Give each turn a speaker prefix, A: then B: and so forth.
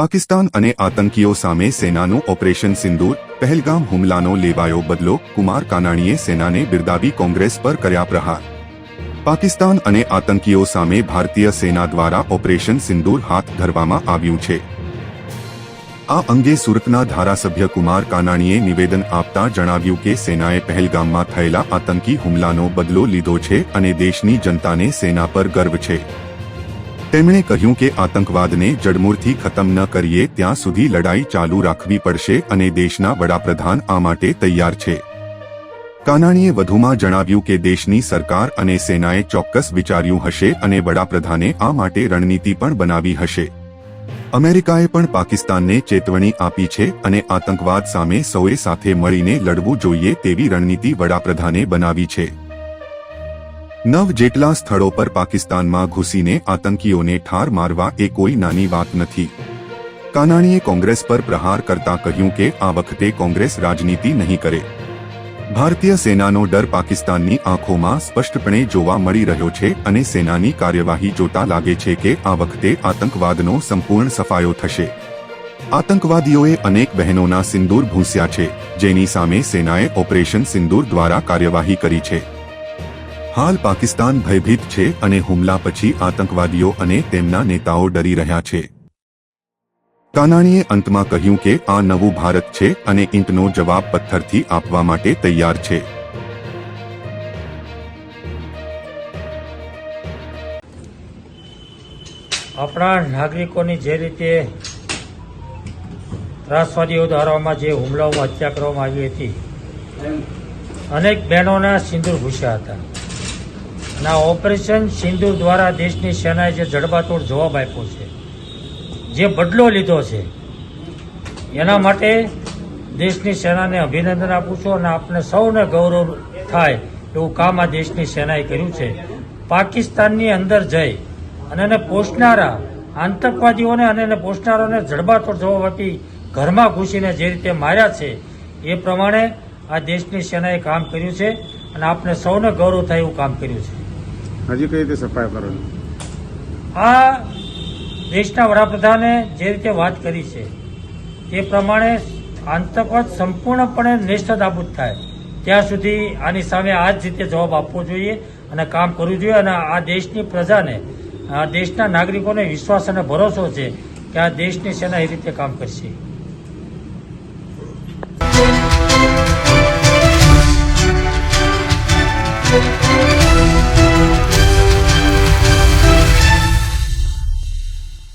A: પાકિસ્તાન અને આતંકીઓ સામે સેનાનું ઓપરેશન સિંદૂર, પહેલગામ હુમલાનો લેવાયો બદલો, કુમાર કાનાણીએ સેનાને બિરદાવી કોંગ્રેસ પર કર્યા પ્રહાર. પાકિસ્તાન અને આતંકીઓ સામે ભારતીય સેના દ્વારા ઓપરેશન સિંદૂર હાથ ધરવામાં આવ્યું છે. આ અંગે સુરતના ધારાસભ્ય કુમાર કાનાણીએ નિવેદન આપતા જણાવ્યું કે સેનાએ પહેલગામમાં થયેલા આતંકી હુમલાનો બદલો લીધો છે અને દેશની જનતાને સેના પર ગર્વ છે. તેમણે કહ્યું કે આતંકવાદને જડમૂળથી ખતમ ન કરીએ, ત્યાં સુધી લડાઈ ચાલુ રાખવી પડશે અને દેશના વડાપ્રધાન આ માટે તૈયાર છે. કાનાણીએ વધુમાં જણાવ્યું કે દેશની સરકાર અને સેનાએ ચોક્કસ વિચાર્યું હશે અને વડાપ્રધાને આ માટે રણનીતિ પણ બનાવી હશે. અમેરિકાએ પણ પાકિસ્તાનને ચેતવણી આપી છે અને આતંકવાદ સામે સૌએ સાથે મળીને લડવું જોઈએ તેવી રણનીતિ વડાપ્રધાને બનાવી છે. નવ જેટલા સ્થળો પર પાકિસ્તાનમાં ઘૂસીને આતંકીઓને ઠાર મારવા એ કોઈ નાની વાત નથી. કાનાણીએ કોંગ્રેસ પર પ્રહાર કરતા કહ્યું કે આ વખતે કોંગ્રેસ રાજનીતિ નહીં કરે. ભારતીય સેનાનો ડર પાકિસ્તાનની આંખોમાં સ્પષ્ટપણે જોવા મળી રહ્યો છે અને સેનાની કાર્યવાહી જોતા લાગે છે કે આ વખતે આતંકવાદનો સંપૂર્ણ સફાયો થશે. આતંકવાદીઓએ અનેક બહેનોના સિંદૂર ભૂંસ્યા છે, જેની સામે સેનાએ ઓપરેશન સિંદૂર દ્વારા કાર્યવાહી કરી છે. હાલ પાકિસ્તાન ભયભીત છે અને હુમલા પછી આતંકવાદીઓ અને તેમના નેતાઓ ડરી રહ્યા છે. કાનાણીએ અંતમાં કહ્યું કે આ નવું ભારત છે અને ઈંટનો જવાબ પથ્થરથી આપવા માટે તૈયાર છે.
B: આપણા નાગરિકોની જે રીતે ત્રાસવાદીઓ દ્વારામાં જે હુમલાઓમાં હત્યા કરવામાં આવી હતી, અનેક બહેનોના સિંદૂર ઘૂસ્યા હતા. આ ઓપરેશન સિંધુ દ્વારા દેશની સેનાએ જે જડબાતોડ જવાબ આપ્યો છે, જે બદલો લીધો છે, એના માટે દેશની સેનાને અભિનંદન આપું છું અને આપને સૌને ગૌરવ થાય એવું કામ આ દેશની સેનાએ કર્યું છે. પાકિસ્તાનની અંદર જઈ અને એને પોષનારા આતંકવાદીઓને અને એને પોષનારાઓને જડબાતોડ જવાબ આપી ઘરમાં ઘૂસીને જે રીતે માર્યા છે, એ પ્રમાણે આ દેશની સેનાએ કામ કર્યું છે અને આપને સૌને ગૌરવ થાય એવું કામ કર્યું છે.
C: હજી કઈ રીતે સફાઈ કરવાની?
B: આ દેશના વડાપ્રધાને જે રીતે વાત કરી છે, તે પ્રમાણે આતંકવાદ સંપૂર્ણપણે નેસ્ત નાબૂદ થાય. ત્યાં સુધી આની સામે આ જ રીતે જવાબ આપવો જોઈએ અને કામ કરવું જોઈએ અને આ દેશની પ્રજાને, આ દેશના નાગરિકોને વિશ્વાસ અને ભરોસો છે કે આ દેશની સેના એ રીતે કામ કરશે.